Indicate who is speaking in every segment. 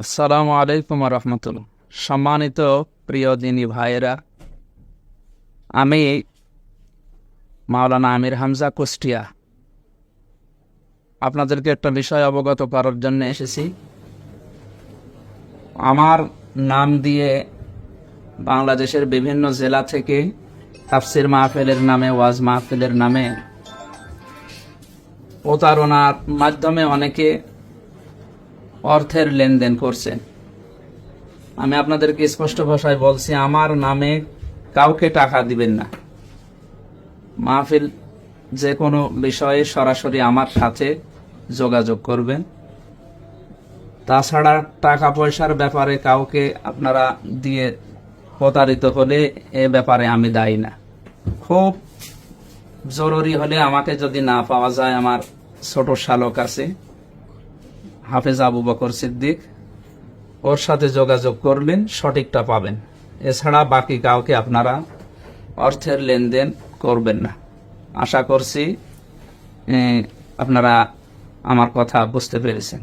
Speaker 1: আসসালামু আলাইকুম রহমতুল্লাহ। সম্মানিত প্রিয় দিনী ভাইয়েরা, আমি মাওলানা আমির হামজা কুষ্টিয়া। আপনাদেরকে একটা বিষয় অবগত করার জন্য এসেছি। আমার নাম দিয়ে বাংলাদেশের বিভিন্ন জেলা থেকে তাফসির মাহফিলের নামে, ওয়াজ মাহফিলের নামে প্রতারণার মাধ্যমে অনেকে অর্থের লেনদেন করছেন। আমি আপনাদেরকে স্পষ্ট ভাষায় বলছি, আমার নামে কাউকে টাকা দিবেন না। মাহফিল যে কোনো বিষয়ে সরাসরি আমার সাথে যোগাযোগ করবেন। তাছাড়া টাকা পয়সার ব্যাপারে কাউকে আপনারা দিয়ে প্রতারিত হলে এ ব্যাপারে আমি দায়ী না। খুব জরুরি হলে আমাকে যদি না পাওয়া যায়, আমার ছোট শালক আছে হাফেজ আবু বকর সিদ্দিক। ওর সাথে যোগাযোগ করলেন, সঠিকটা পাবেন। এছাড়া বাকি কাউকে আপনারা অর্থের লেনদেন করবেন না। আশা করছি আপনারা আমার কথা বুঝতে পেরেছেন।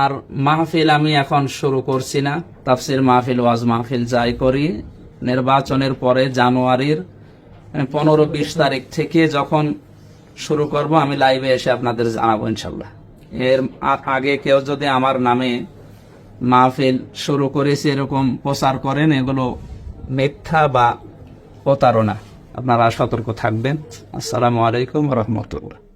Speaker 1: আর মাহফিল আমি এখন শুরু করছি না। তাফসির মাহফিল, ওয়াজ মাহফিল যাই করি। নির্বাচনের পরে জানুয়ারির পনেরো বিশ তারিখ থেকে যখন শুরু করব, আমি লাইভে এসে আপনাদের জানাব ইনশাল্লাহ এর আগে কেউ যদি আমার নামে মাহফিল শুরু করেছে এরকম প্রচার করেন, এগুলো মিথ্যা বা প্রতারণা। আপনারা সতর্ক থাকবেন। আসসালামু আলাইকুম রহমতুল্লাহ।